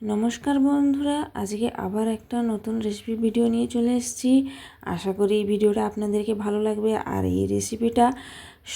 নমস্কার বন্ধুরা, আজকে আবার একটা নতুন রেসিপি ভিডিও নিয়ে চলে এসেছি। আশা করি এই ভিডিওটা আপনাদেরকে ভালো লাগবে। আর এই রেসিপিটা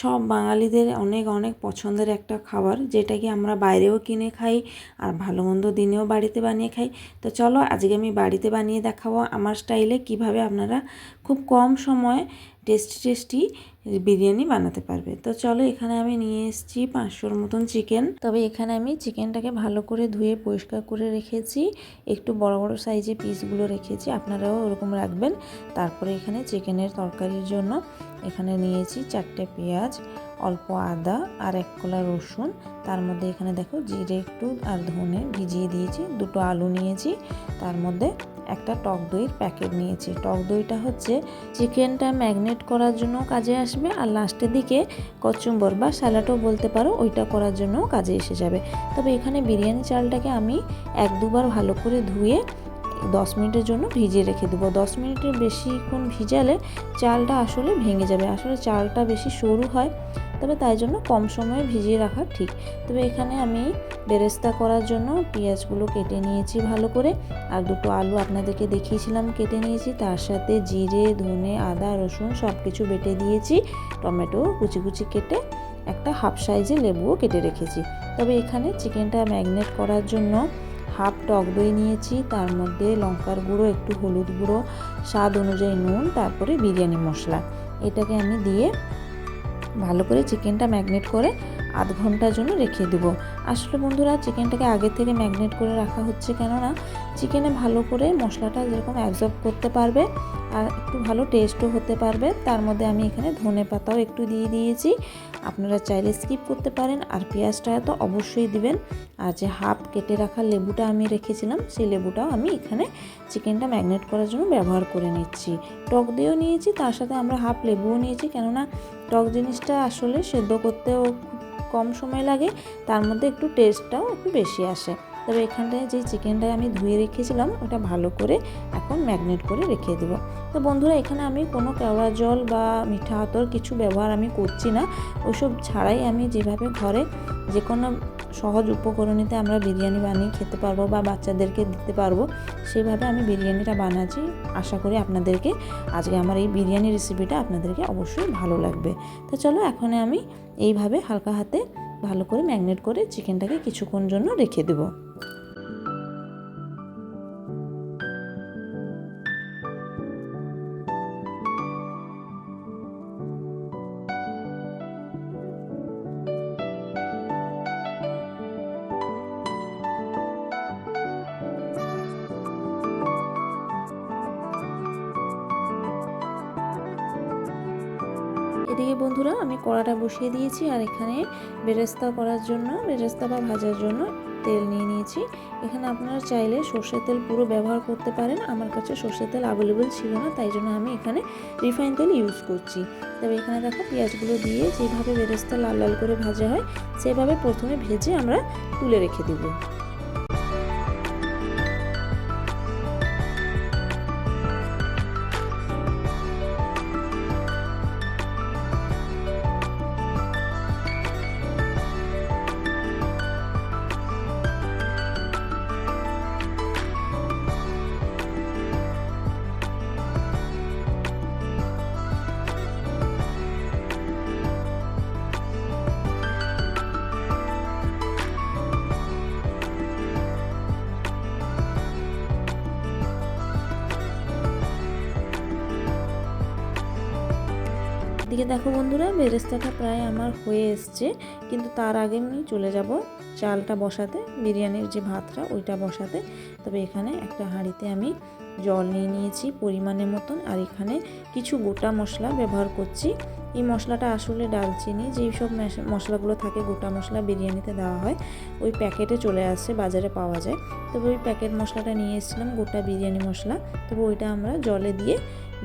সব বাঙালিদের অনেক অনেক পছন্দের একটা খাবার, যেটা কি আমরা বাইরেও কিনে খাই আর ভালো মন্দ দিনেও বাড়িতে বানিয়ে খাই। তো চলো, আজকে আমি বাড়িতে বানিয়ে দেখাবো আমার স্টাইলে কীভাবে আপনারা খুব কম সময়ে টেস্টি টেস্টি বিরিয়ানি বানাতে পারবে। তো চলো এখানে আমি নিয়ে এসেছি পাঁচশোর মতন চিকেন। তবে এখানে আমি চিকেনটাকে ভালো করে ধুয়ে পরিষ্কার করে রেখেছি। একটু বড় বড় সাইজে পিসগুলো রেখেছি। আপনারাও ওরকম রাখবেন। তারপরে এখানে চিকেনের তরকারির জন্য এখানে নিয়েছি চারটে পেঁয়াজ, অল্প আদা আর এক কলা রসুন। তার মধ্যে এখানে দেখো জিরে একটু আর ধনে ভিজিয়ে দিয়েছি। দুটো আলু নিয়েছি। তার মধ্যে একটা টক দইয়ের প্যাকেট নিয়েছি। টক দইটা হচ্ছে চিকেনটা ম্যাগনেট করার জন্য কাজে আসবে আর লাস্টের দিকে কচুম্বর বা স্যালাডও বলতে পারো, ওইটা করার জন্য কাজে এসে যাবে। তবে এখানে বিরিয়ানি চালটাকে আমি এক দুবার ভালো করে ধুয়ে দশ মিনিটের জন্য ভিজিয়ে রেখে দেবো। দশ মিনিটের বেশিক্ষণ ভিজালে চালটা আসলে ভেঙে যাবে। আসলে চালটা বেশি সরু হয় তবে তাই জন্য কম সময়ে ভিজিয়ে রাখা ঠিক। তবে এখানে আমি বেরেস্তা করার জন্য পেঁয়াজগুলো কেটে নিয়েছি ভালো করে। আর দুটো আলু আপনাদেরকে দেখিয়েছিলাম কেটে নিয়েছি। তার সাথে জিরে, ধনে, আদা, রসুন সব কিছু বেটে দিয়েছি। টমেটো কুচি কুচি কেটে একটা হাফ সাইজে লেবুও কেটে রেখেছি। তবে এখানে চিকেনটা ম্যাগনেট করার জন্য হাফ টক দই নিয়েছি। তার মধ্যে লঙ্কার গুঁড়ো, একটু হলুদ গুঁড়ো, স্বাদ অনুযায়ী নুন, তারপরে বিরিয়ানি মশলা। এটাকে আমি দিয়ে ভালো করে চিকেনটা ম্যাগনেট করে আধ ঘণ্টার জন্য রেখে দেবো। আসলে বন্ধুরা, চিকেনটাকে আগে থেকে ম্যাগনেট করে রাখা হচ্ছে কেননা, চিকেনে ভালো করে মশলাটা যেরকম অ্যাবজর্ব করতে পারবে আর একটু ভালো টেস্টও হতে পারবে। তার মধ্যে আমি এখানে ধনে পাতাও একটু দিয়ে দিয়েছি। আপনারা চাইলে স্কিপ করতে পারেন আর পেঁয়াজটা তো অবশ্যই দিবেন। আর যে হাফ কেটে রাখা লেবুটা আমি রেখেছিলাম, সেই লেবুটাও আমি এখানে চিকেনটা ম্যাগনেট করার জন্য ব্যবহার করে নিচ্ছি। টক দিয়েও নিয়েছি, তার সাথে আমরা হাফ লেবুও নিয়েছি। কেননা টক জিনিসটা আসলে সেদ্ধ করতেও কম সময় লাগে, তার মধ্যে একটু টেস্টটাও একটু বেশি আসে। তবে এখানটায় যে চিকেনটা আমি ধুয়ে রেখেছিলাম, ওটা ভালো করে এখন ম্যাগনেট করে রেখে দেবো। তো বন্ধুরা, এখানে আমি কোনো কেওড়া জল বা মিঠা আতর কিছু ব্যবহার আমি করছি না। ওইসব ছাড়াই আমি যেভাবে ঘরে যে কোনো সহজ উপকরণীতে আমরা বিরিয়ানি বানিয়ে খেতে পারব বা বাচ্চাদেরকে দিতে পারব, সেভাবে আমি বিরিয়ানিটা বানাচ্ছি। আশা করি আপনাদেরকে আজকে আমার এই বিরিয়ানি রেসিপিটা আপনাদেরকে অবশ্যই ভালো লাগবে। তো চলো, এখন আমি এইভাবে হালকা হাতে ভালো করে ম্যাগনেট করে চিকেনটাকে কিছুক্ষণ জন্য রেখে দেবো। বসিয়ে দিয়েছি আর এখানে বেরেস্তা করার জন্য, বেরেস্তা বা ভাজার জন্য তেল নিয়ে নিয়েছি। এখানে আপনারা চাইলে সর্ষের তেল পুরো ব্যবহার করতে পারেন। আমার কাছে সর্ষের তেল অ্যাভেলেবেল ছিল না, তাই জন্য আমি এখানে রিফাইন তেল ইউজ করছি। তবে এখানে দেখো পেঁয়াজগুলো দিয়ে যেভাবে বেরেস্তা লাল লাল করে ভাজা হয়, সেভাবে প্রথমে ভেজে আমরা তুলে রেখে দেবো। দিকে দেখো বন্ধুরা, বেরেস্তাটা প্রায় আমার হয়ে এসছে, কিন্তু তার আগে আমি চলে যাব চালটা বসাতে, বিরিয়ানির যে ভাতটা ওইটা বসাতে। তবে এখানে একটা হাঁড়িতে আমি জল নিয়ে নিয়েছি পরিমাণের মতন, আর এখানে কিছু গোটা মশলা ব্যবহার করছি। এই মশলাটা আসলে ডালচিনি, যেই সব মশলাগুলো থাকে, গোটা মশলা বিরিয়ানিতে দেওয়া হয়, ওই প্যাকেটে চলে আসে, বাজারে পাওয়া যায়। তবে ওই প্যাকেট মশলাটা নিয়ে এসেছিলাম, গোটা বিরিয়ানি মশলা। তবে ওইটা আমরা জলে দিয়ে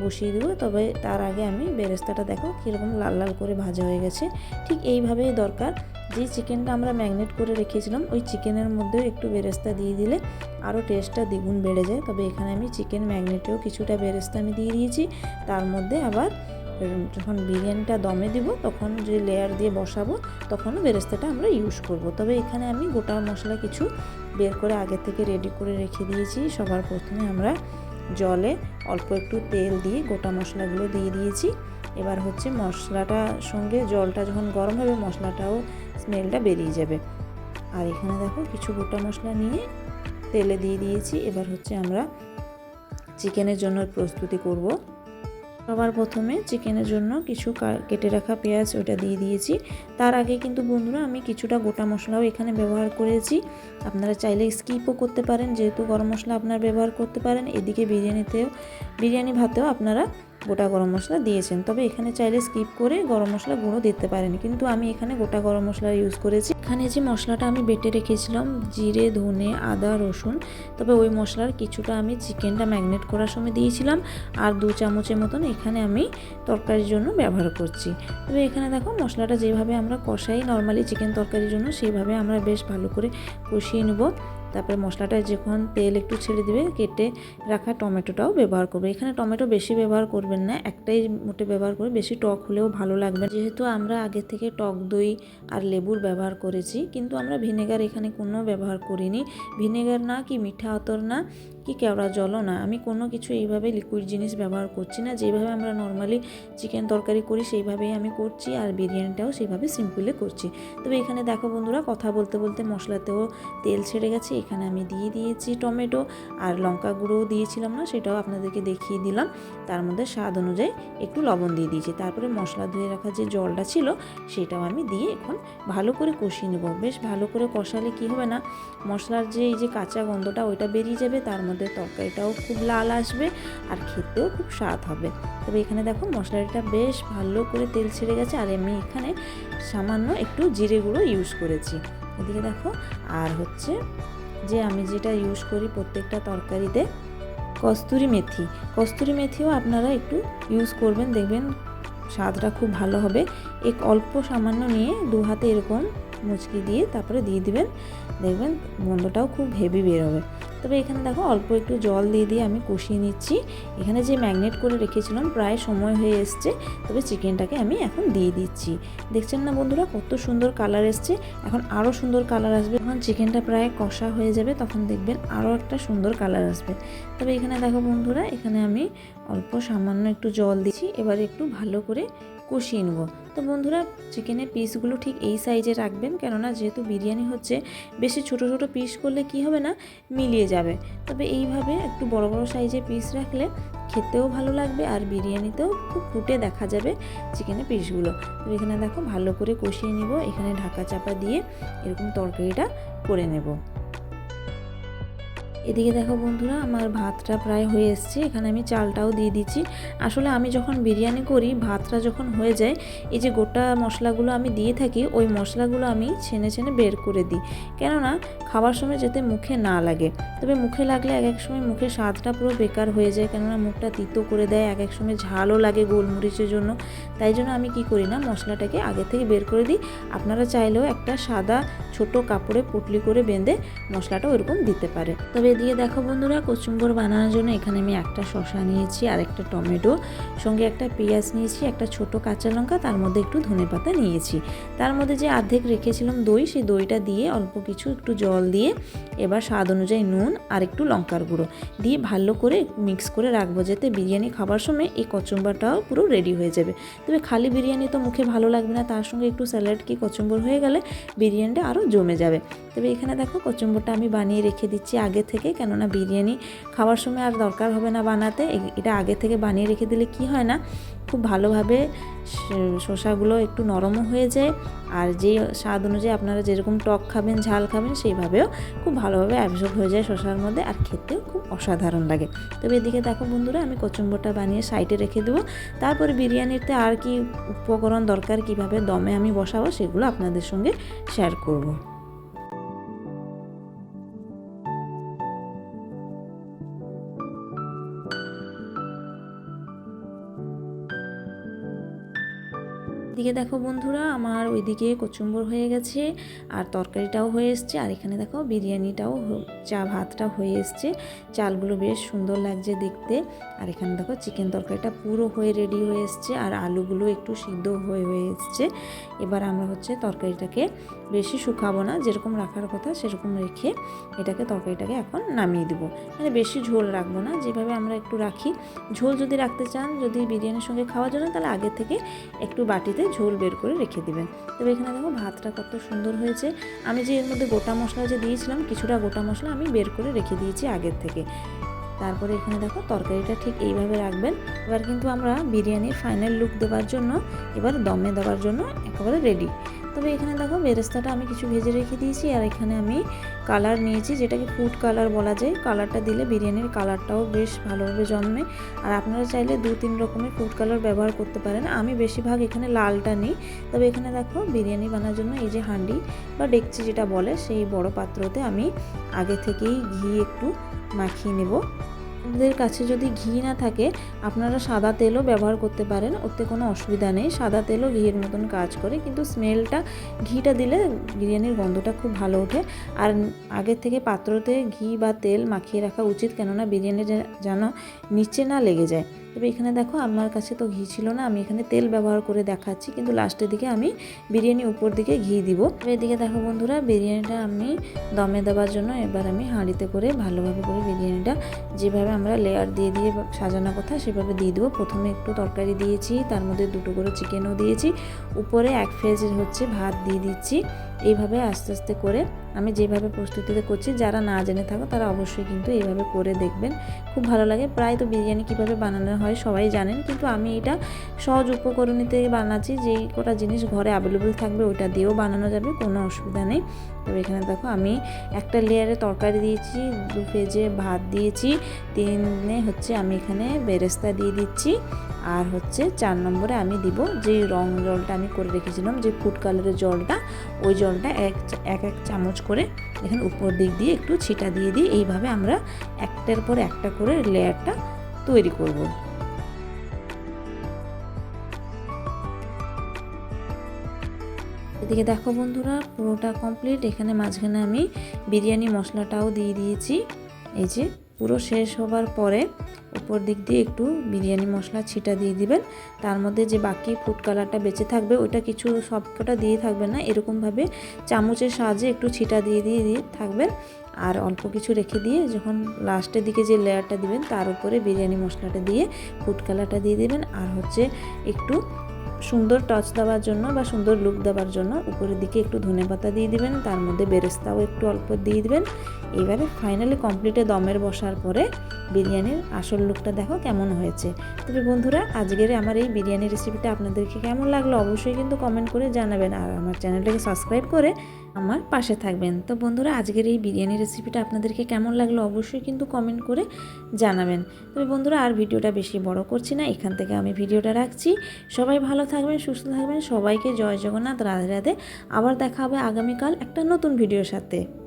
বসিয়ে দেবো। তবে তার আগে আমি বেরেস্তাটা দেখো কীরকম লাল লাল করে ভাজা হয়ে গেছে। ঠিক এইভাবেই দরকার। যে চিকেনটা আমরা ম্যাগনেট করে রেখেছিলাম, ওই চিকেনের মধ্যেও একটু বেরেস্তা দিয়ে দিলে আরও টেস্টটা দ্বিগুণ বেড়ে যায়। তবে এখানে আমি চিকেন ম্যাগনেটেও কিছুটা বেরেস্তা আমি দিয়ে দিয়েছি। তার মধ্যে আবার যখন বিরিয়ানিটা দমে দিব, তখন যে লেয়ার দিয়ে বসাবো, তখনও বেরেস্তাটা আমরা ইউজ করব। তবে এখানে আমি গোটা মশলা কিছু বের করে আগে থেকে রেডি করে রেখে দিয়েছি। সবার প্রথমে আমরা জলে অল্প একটু তেল দিয়ে গোটা মশলাগুলো দিয়ে দিয়েছি। এবার হচ্ছে মশলাটা সঙ্গে জলটা যখন গরম হবে মশলাটাও স্মেলটা বেরিয়ে যাবে। আর এখানে দেখো কিছু গোটা মশলা নিয়ে তেলে দিয়ে দিয়েছি। এবার হচ্ছে আমরা চিকেনের জন্য প্রস্তুতি করব। সবার প্রথমে চিকেনের জন্য কিছু কেটে রাখা পেঁয়াজ ওটা দিয়ে দিয়েছি। তার আগে কিন্তু বন্ধুরা আমি কিছুটা গোটা মশলাও এখানে ব্যবহার করেছি। আপনারা চাইলে স্কিপও করতে পারেন, যেহেতু গরম মশলা আপনারা ব্যবহার করতে পারেন। এদিকে বিরিয়ানিতেও বিরিয়ানি ভাতেও আপনারা গোটা গরম মশলা দিয়েছেন। তবে এখানে চাইলে স্কিপ করে গরম মশলা গুঁড়ো দিতে পারেন। কিন্তু আমি এখানে গোটা গরম মশলা ইউজ করেছি। এখানে যে মশলাটা আমি বেটে রেখেছিলাম, জিরে, ধনে, আদা, রসুন, তবে ওই মশলার কিছুটা আমি চিকেনটা ম্যাগনেট করার সময় দিয়েছিলাম আর দু চামচের মতন এখানে আমি তরকারির জন্য ব্যবহার করছি। তবে এখানে দেখো, মশলাটা যেভাবে আমরা কষাই নর্মালি চিকেন তরকারির জন্য সেইভাবে আমরা বেশ ভালো করে কষিয়ে নেব। তারপরে মশলাটা যখন তেল একটু ছেড়ে দিবে, কেটে রাখা টমেটোটাও ব্যবহার করবে এখানে টমেটো বেশি ব্যবহার করবেন না, একটাই মোটে ব্যবহার করে বেশি টক হলেও ভালো লাগবে। যেহেতু আমরা আগে থেকে টক দই আর লেবুর ব্যবহার করেছি, কিন্তু আমরা ভিনেগার এখানে কোনো ব্যবহার করিনি ভিনেগার না কি মিঠা আতর না কি কেওড়া জলও না। আমি কোনো কিছু এইভাবে লিকুইড জিনিস ব্যবহার করছি না। যেভাবে আমরা নর্মালি চিকেন তরকারি করি, সেইভাবেই আমি করছি আর বিরিয়ানিটাও সেইভাবে সিম্পলে করছি। তবে এখানে দেখো বন্ধুরা, কথা বলতে বলতে মশলাতেও তেল ছেড়ে গেছে। এখানে আমি দিয়ে দিয়েছি টমেটো আর লঙ্কা গুঁড়োও দিয়েছিলাম না, সেটাও আপনাদেরকে দেখিয়ে দিলাম। তার মধ্যে স্বাদ অনুযায়ী একটু লবণ দিয়ে দিয়েছি। তারপরে মশলা ধুয়ে রাখা যে জলটা ছিল, সেটাও আমি দিয়ে এখন ভালো করে কষিয়ে নেব। বেশ ভালো করে কষালে কি হবে না, মশলার যে এই যে কাঁচা গন্ধটা, ওইটা বেরিয়ে যাবে, তার মধ্যে তরকারিটাও খুব লাল আসবে আর খেতেও খুব স্বাদ হবে। তবে এখানে দেখো মশলাটা বেশ ভালো করে তেল ছেড়ে গেছে আর আমি এখানে সামান্য একটু জিরে গুঁড়ো ইউজ করেছি। এদিকে দেখো, আর হচ্ছে যে আমি যেটা ইউজ করি প্রত্যেকটা তরকারিতে কস্তুরি মেথি। কস্তুরি মেথিও আপনারা একটু ইউজ করবেন, দেখবেন স্বাদটা খুব ভালো হবে। এক অল্প সামান্য নিয়ে দু হাতে এরকম মুচকি দিয়ে তারপরে দিয়ে দিবেন। দেখবেন গন্ধটাও খুব হেভি বেরোবে। তবে এখানে দেখো অল্প একটু জল দিয়ে দিয়ে আমি কষিয়ে নিচ্ছি। এখানে যে ম্যাগনেট করে রেখেছিলাম প্রায় সময় হয়ে এসছে। তবে চিকেনটাকে আমি এখন দিয়ে দিচ্ছি। দেখছেন না বন্ধুরা কত সুন্দর কালার এসছে। এখন আরও সুন্দর কালার আসবে। যখন চিকেনটা প্রায় কষা হয়ে যাবে তখন দেখবেন আরও একটা সুন্দর কালার আসবে। তবে এখানে দেখো বন্ধুরা, এখানে আমি অল্প সামান্য একটু জল দিচ্ছি। এবার একটু ভালো করে কষিয়ে নেব। তো বন্ধুরা চিকেনের পিসগুলো ঠিক এই সাইজে রাখবেন, কেননা যেহেতু বিরিয়ানি হচ্ছে, বেশি ছোট ছোট পিস করলে কি হবে না, মিলিয়ে যাবে। তবে এইভাবে একটু বড় বড় সাইজে পিস রাখলে খেতেও ভালো লাগবে আর বিরিয়ানিতেও খুব ফুটে দেখা যাবে চিকেনের পিসগুলো তো এখানে দেখো ভালো করে কষিয়ে নিব, এখানে ঢাকা চাপা দিয়ে এরকম তরকারিটা করে নেব। এদিকে দেখো বন্ধুরা, আমার ভাতটা প্রায় হয়ে এসছে। এখানে আমি চালটাও দিয়ে দিচ্ছি। আসলে আমি যখন বিরিয়ানি করি, ভাতটা যখন হয়ে যায়, এই যে গোটা মশলাগুলো আমি দিয়ে থাকি, ওই মশলাগুলো আমি ছেনে ছেনে বের করে দিই। কেননা খাবার সময় যাতে মুখে না লাগে। তবে মুখে লাগলে এক এক সময় মুখের স্বাদটা পুরো বেকার হয়ে যায়। কেননা, মুখটা তিতো করে দেয়, এক এক সময় ঝালও লাগে গোলমরিচের জন্য। তাই জন্য আমি কি করি না, মশলাটাকে আগে থেকে বের করে দিই। আপনারা চাইলেও একটা সাদা ছোট কাপড়ে পুটলি করে বেঁধে মশলাটা ওইরকম দিতে পারে। তবে এদিকে দেখো বন্ধুরা কচুম্বর বানানোর জন্য এখানে আমি একটা শসা নিয়েছি আর একটা টমেটো, সঙ্গে একটা পেঁয়াজ নিয়েছি, একটা ছোট কাঁচা লঙ্কা, তার মধ্যে একটু ধনেপাতা নিয়েছি। তার মধ্যে যে অর্ধেক রেখেছিলাম দই, সেই দইটা দিয়ে অল্প কিছু একটু জল দিয়ে এবার স্বাদ অনুযায়ী নুন, আর একটু লঙ্কার গুঁড়ো দিয়ে ভালো করে মিক্স করে রাখব, যাতে বিরিয়ানি খাবার সময় এই কচুম্বরটাও পুরো রেডি হয়ে যাবে। তবে খালি বিরিয়ানি তো মুখে ভালো লাগবে না, তার সঙ্গে একটু স্যালাড কি কচুম্বর হয়ে গেলে বিরিয়ানিটা আরও জমে যাবে। তবে এখানে দেখো কচুম্বরটা আমি বানিয়ে রেখে দিচ্ছি, আগে থেকে কেননা বিরিয়ানি খাওয়ার সময় আর দরকার হবে না বানাতে। এটা আগে থেকে বানিয়ে রেখে দিলে কি হয় না? খুব ভালোভাবে শসাগুলো একটু নরমও হয়ে যায়। আর যে স্বাদ অনুযায়ী আপনারা যেরকম টক খাবেন, ঝাল খাবেন, সেইভাবেও খুব ভালোভাবে অ্যাবজর্ব হয়ে যায় শসার মধ্যে আর খেতেও খুব অসাধারণ লাগে। তবে এদিকে দেখো বন্ধুরা, আমি কচুম্বরটা বানিয়ে সাইডে রেখে দেবো। তারপরে বিরিয়ানিতে আর কি উপকরণ দরকার, কীভাবে দমে আমি বসাবো, সেগুলো আপনাদের সঙ্গে শেয়ার করব। এদিকে দেখো বন্ধুরা, আমার ওইদিকে কচুম্বর হয়ে গেছে, আর তরকারিটাও হয়ে এসছে, আর এখানে দেখো বিরিয়ানিটাও চা ভাতটা হয়ে এসছে। চালগুলো বেশ সুন্দর লাগছে দেখতে, আর এখানে দেখো চিকেন তরকারিটা পুরো হয়ে রেডি হয়ে এসছে, আর আলুগুলো একটু সিদ্ধ হয়ে হয়ে এসছে। এবার আমরা হচ্ছে তরকারিটাকে বেশি শুকাবো না, যেরকম রাখার কথা সেরকম রেখে এটাকে তরকারিটাকে এখন নামিয়ে দেবো। মানে বেশি ঝোল রাখব না, যেভাবে আমরা একটু রাখি। ঝোল যদি রাখতে চান, যদি বিরিয়ানির সঙ্গে খাওয়ার জন্য, তাহলে আগে থেকে একটু বাটিতে ঝোল বের করে রেখে দিবেন। তবে এখানে দেখো ভাতটা কত সুন্দর হয়েছে। আমি যে এর মধ্যে গোটা মশলা যে দিয়েছিলাম, কিছুটা গোটা মশলা আমি বের করে রেখে দিয়েছি আগের থেকে। তারপরে এখানে দেখো তরকারিটা ঠিক এইভাবে রাখবেন। এবার কিন্তু আমরা বিরিয়ানির ফাইনাল লুক দেওয়ার জন্য, এবার দমে দেওয়ার জন্য একেবারে রেডি তবে এখানে দেখো বেরেস্তাটা আমি কিছু ভেজে রেখে দিয়েছি আর এখানে আমি কালার নিয়েছি যেটাকে ফুড কালার বলা যায়। কালারটা দিলে বিরিয়ানির কালারটাও বেশ ভালোভাবে জন্মে। আর আপনারা চাইলে দু তিন রকমের ফুড কালার ব্যবহার করতে পারেন। আমি বেশিরভাগ এখানে লালটা নিই। তবে এখানে দেখো বিরিয়ানি বানার জন্য এই যে হাঁডি বা ডেকচি যেটা বলে সেই বড় পাত্রতে আমি আগে থেকেই ঘি একটু মাখিয়ে নেব। আপনাদের কাছে যদি ঘি না থাকে, আপনারা সাদা তেলও ব্যবহার করতে পারেন, ওতে কোনো অসুবিধা নেই। সাদা তেলও ঘিয়ের মতন কাজ করে, কিন্তু স্মেলটা, ঘিটা দিলে বিরিয়ানির গন্ধটা খুব ভালো ওঠে। আর আগে থেকে পাত্রতে ঘি বা তেল মাখিয়ে রাখা উচিত, কেননা বিরিয়ানি যেন নিচে না লেগে যায়। তবে এখানে দেখো আমার কাছে তো ঘি ছিল না, আমি এখানে তেল ব্যবহার করে দেখাচ্ছি, কিন্তু লাস্টের দিকে আমি বিরিয়ানি উপর দিকে ঘি দিব। এদিকে দেখো বন্ধুরা, বিরিয়ানিটা আমি দমে দেওয়ার জন্য এবার আমি হাঁড়িতে করে ভালোভাবে করে বিরিয়ানিটা যেভাবে আমরা লেয়ার দিয়ে দিয়ে সাজানো কথা সেভাবে দিয়ে দেবো। প্রথমে একটু তরকারি দিয়েছি, তার মধ্যে দুটো করে চিকেনও দিয়েছি, উপরে এক ফেজের হচ্ছে ভাত দিয়ে দিচ্ছি। এইভাবে আস্তে আস্তে করে আমি যেভাবে প্রস্তুতিতে করছি, যারা না জেনে থাকো তারা অবশ্যই কিন্তু এইভাবে করে দেখবেন। খুব ভালো লাগে। প্রায় তো বিরিয়ানি কীভাবে বানানো হয় সবাই জানেন, কিন্তু আমি এটা সহজ উপকরণীতে বানাচ্ছি, যেই কটা জিনিস ঘরে অ্যাভেলেবল থাকবে ওইটা দিয়েও বানানো যাবে, কোনো অসুবিধা নেই। তবে এখানে দেখো আমি একটা লেয়ারে তরকারি দিয়েছি, দু পেজে ভাত দিয়েছি, তিনে হচ্ছে আমি এখানে বেরেস্তা দিয়ে দিচ্ছি। আর হচ্ছে চার নম্বরে আমি দিব যে রং জলটা আমি করে রেখেছিলাম, যে ফুড কালারের জলটা, ওই জলটা এক এক এক চামচ করে এখানে উপর দিক দিয়ে একটু ছিটা দিয়ে দিই এইভাবে আমরা একটার পর একটা করে লেয়ারটা তৈরি করব। এদিকে দেখো বন্ধুরা, পুরোটা কমপ্লিট এখানে মাঝখানে আমি বিরিয়ানি মশলাটাও দিয়ে দিয়েছি। এই যে পুরো শেষ হবার পরে উপর দিক দিয়ে একটু বিরিয়ানি মশলা ছিটা দিয়ে দিবেন। তার মধ্যে যে বাকি ফুড কালারটা বেঁচে থাকবে, ওইটা কিছু সবকটা দিয়ে থাকবে না। এরকমভাবে চামচের সাহায্যে একটু ছিটা দিয়ে দিয়ে দিয়ে থাকবেন। আর অল্প কিছু রেখে দিয়ে যখন লাস্টের দিকে যে লেয়ারটা দিবেন, তার উপরে বিরিয়ানি মশলাটা দিয়ে ফুড কালারটা দিয়ে দিবেন। আর হচ্ছে একটু সুন্দর টচ দেওয়ার জন্য বা সুন্দর লুক দেওয়ার জন্য উপরের দিকে একটু ধনে পাতা দিয়ে দিবেন, তার মধ্যে বেরেস্তাও একটু অল্প দিয়ে দিবেন। এবারে ফাইনালি কমপ্লিটে দমের বসার পরে বিরিয়ানির আসল লুকটা দেখো কেমন হয়েছে। তবে বন্ধুরা, আজকের আমার এই বিরিয়ানি রেসিপিটা আপনাদেরকে কেমন লাগল অবশ্যই কিন্তু কমেন্ট করে জানাবেন আর আমার চ্যানেলটাকে সাবস্ক্রাইব করে আমার পাশে থাকবেন। তো বন্ধুরা, আজকের এই বিরিয়ানি রেসিপিটা আপনাদেরকে কেমন লাগল অবশ্যই কিন্তু কমেন্ট করে জানাবেন। তবে বন্ধুরা, আর ভিডিওটা বেশি বড় করছি না, এখান থেকে আমি ভিডিওটা রাখছি। সবাই ভালো থাকবেন, সুস্থ থাকবেন। সবাইকে জয় জগন্নাথ। রাধে রাধে। আবার দেখা হবে আগামীকাল একটা নতুন ভিডিওর সাথে।